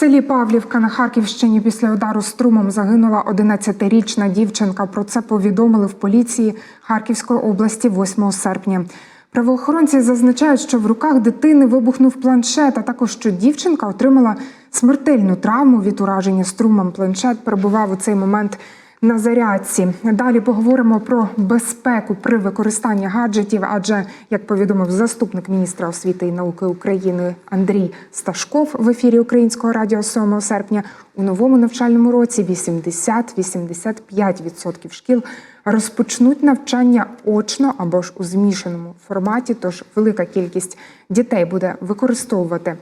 селі Павлівка на Харківщині після удару струмом загинула 11-річна дівчинка. Про це повідомили в поліції Харківської області 8 серпня. Правоохоронці зазначають, що в руках дитини вибухнув планшет, а також що дівчинка отримала смертельну травму від ураження струмом. Планшет перебував у цей момент на зарядці. Далі поговоримо про безпеку при використанні гаджетів. Адже, як повідомив заступник міністра освіти і науки України Андрій Сташков в ефірі Українського радіо 7 серпня, у новому навчальному році 80-85% шкіл розпочнуть навчання очно або ж у змішаному форматі. Тож велика кількість дітей буде використовувати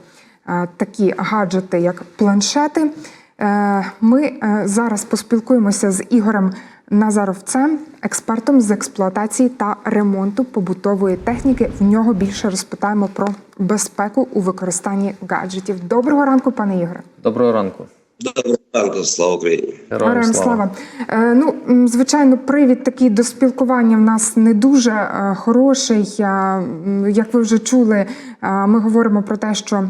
е, такі гаджети, як планшети. Е, Ми е, зараз поспілкуємося з Ігорем Назаровцем, експертом з експлуатації та ремонту побутової техніки. В нього більше розпитаємо про безпеку у використанні гаджетів. Доброго ранку, пане Ігоре. Доброго ранку. Доброго ранку, слава Україні. Героям слава. Е, Ну, звичайно, привід такий до спілкування в нас не дуже е, хороший. Як ви вже чули, е, ми говоримо про те, що.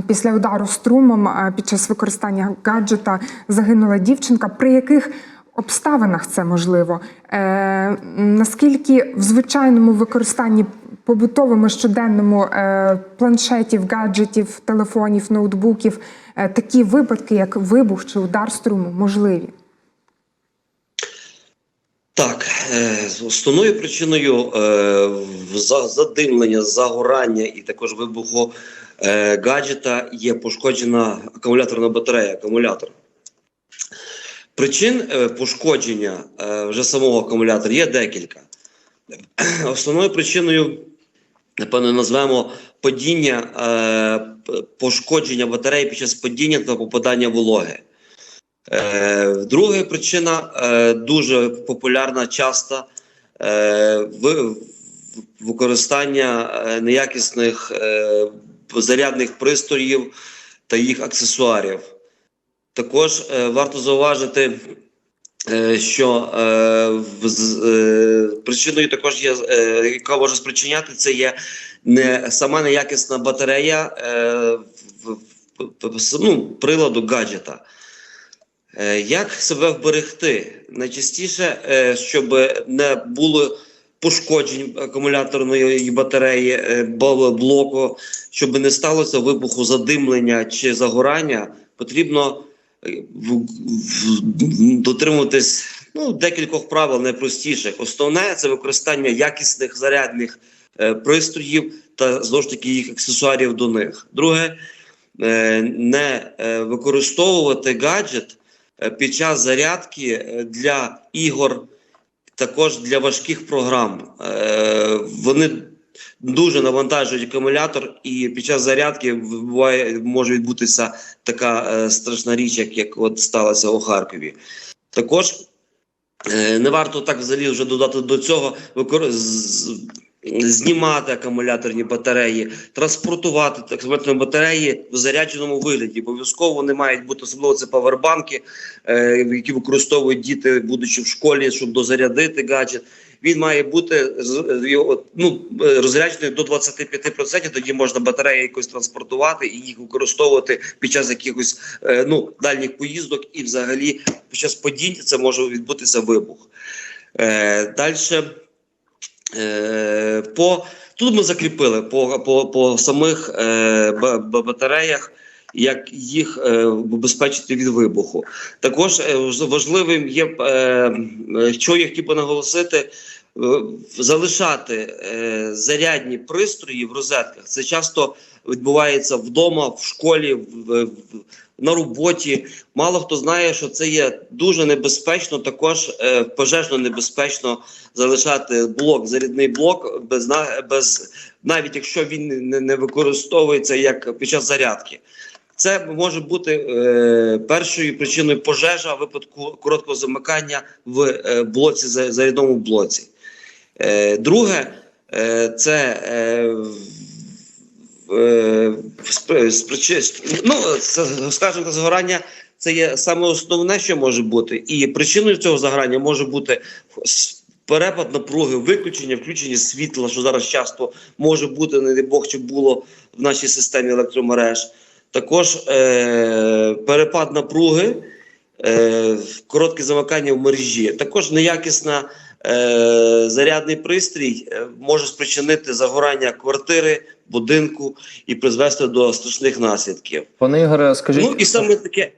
Після удару струмом е, під час використання гаджета загинула дівчинка. При яких обставинах це можливо? Е, наскільки в звичайному використанні побутовому щоденному е, планшетів, гаджетів, телефонів, ноутбуків е, такі випадки, як вибух чи удар струму, можливі? Так, е, основною причиною е, задимлення, загорання і також вибуху е, гаджета є пошкоджена акумуляторна батарея, акумулятор. Причин пошкодження вже самого акумулятора є декілька. Основною причиною, напевно, назвемо падіння, пошкодження батареї під час падіння та попадання вологи. Е, Друга причина е, дуже популярна, часто е, використання неякісних зарядних пристроїв та їх аксесуарів. Також варто зауважити, що е, причиною також є, яка може спричиняти, це є не сама неякісна батарея ну, приладу гаджета. Е, Як себе вберегти? Найчастіше, е, щоб не було пошкоджень акумуляторної батареї е, блоку, щоб не сталося вибуху задимлення чи загорання, потрібно дотримуватись ну, декількох правил найпростіших. Основне це використання якісних зарядних пристроїв та знову ж таки їх аксесуарів до них. Друге, не використовувати гаджет під час зарядки е, для ігор, також для важких програм. Е, Вони дуже навантажують акумулятор, і під час зарядки буває може відбутися така е, страшна річ, як, як от сталося у Харкові. Також е, не варто так взагалі вже додати до цього знімати акумуляторні батареї, транспортувати акумуляторні батареї в зарядженому вигляді. Обов'язково вони мають бути особливо це павербанки, е, які використовують діти, будучи в школі, щоб дозарядити гаджет. Він має бути ну, е, розряджений до 25%, тоді можна батареї якось транспортувати і їх використовувати під час якихось е, ну, дальніх поїздок, і взагалі під час падінь це може відбутися вибух. Далі по тут ми закріпили по, по, по самих е, ба- ба- батареях. Як їх е, від вибуху, також е, важливим є е, е, що я хотів би наголосити, е, залишати е, зарядні пристрої в розетках. Це часто відбувається вдома, в школі, в, в, на роботі. Мало хто знає, що це є дуже небезпечно, також е, пожежно небезпечно залишати блок, зарядний блок без без навіть якщо він не, не використовується як під час зарядки. Це може бути е, першою причиною пожежа в випадку короткого замикання в е, блоці за- зарядному блоці. Е, друге, е, це е, в- е, спри- спричи- ну, скажімо, загорання це є саме основне, що може бути. І причиною цього загорання може бути перепад напруги, виключення, включення світла, що зараз часто може бути, не дай Бог, чи було в нашій системі електромереж. також е, перепад напруги, е, коротке замикання в мережі, також неякісна е, зарядний пристрій е, може спричинити загорання квартири, будинку і призвести до страшних наслідків. Пане Ігоре, скажіть, Ну і саме таке.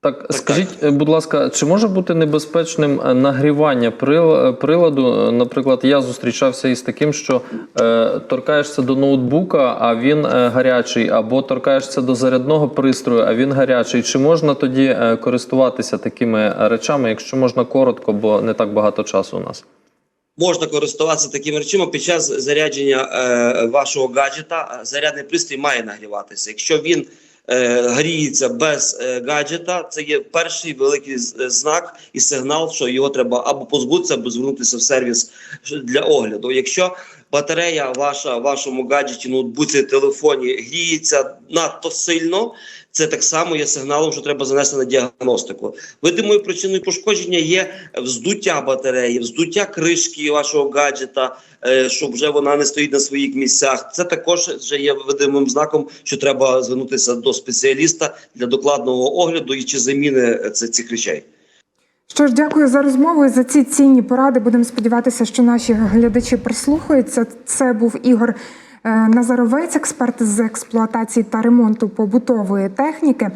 Так, скажіть, е, будь ласка, чи може бути небезпечним е, нагрівання е, приладу? Наприклад, я зустрічався із таким, що е, торкаєшся до ноутбука, а він е, гарячий, або торкаєшся до зарядного пристрою, а він гарячий. Чи можна тоді е, користуватися такими речами, якщо можна коротко, бо не так багато часу у нас? Можна користуватися такими речами під час зарядження е, вашого гаджета. Зарядний пристрій має нагріватися. Якщо він гріється без е, гаджета, це є перший великий е, знак і сигнал, що його треба або позбутися, або звернутися в сервіс для огляду. Якщо батарея ваша в вашому гаджеті, ноутбуці, телефоні гріється надто сильно, це так само є сигналом, що треба занести на діагностику. Видимою причиною пошкодження є вздуття батареї, вздуття кришки вашого гаджета, е, щоб вже вона не стоїть на своїх місцях. Це також вже є видимим знаком, що треба звернутися до спеціаліста для докладного огляду і чи заміни е, цих речей. Що ж, дякую за розмову і за ці цінні поради. Будемо сподіватися, що наші глядачі прислухаються. Це був Ігор Назаровець, експерт з експлуатації та ремонту побутової техніки.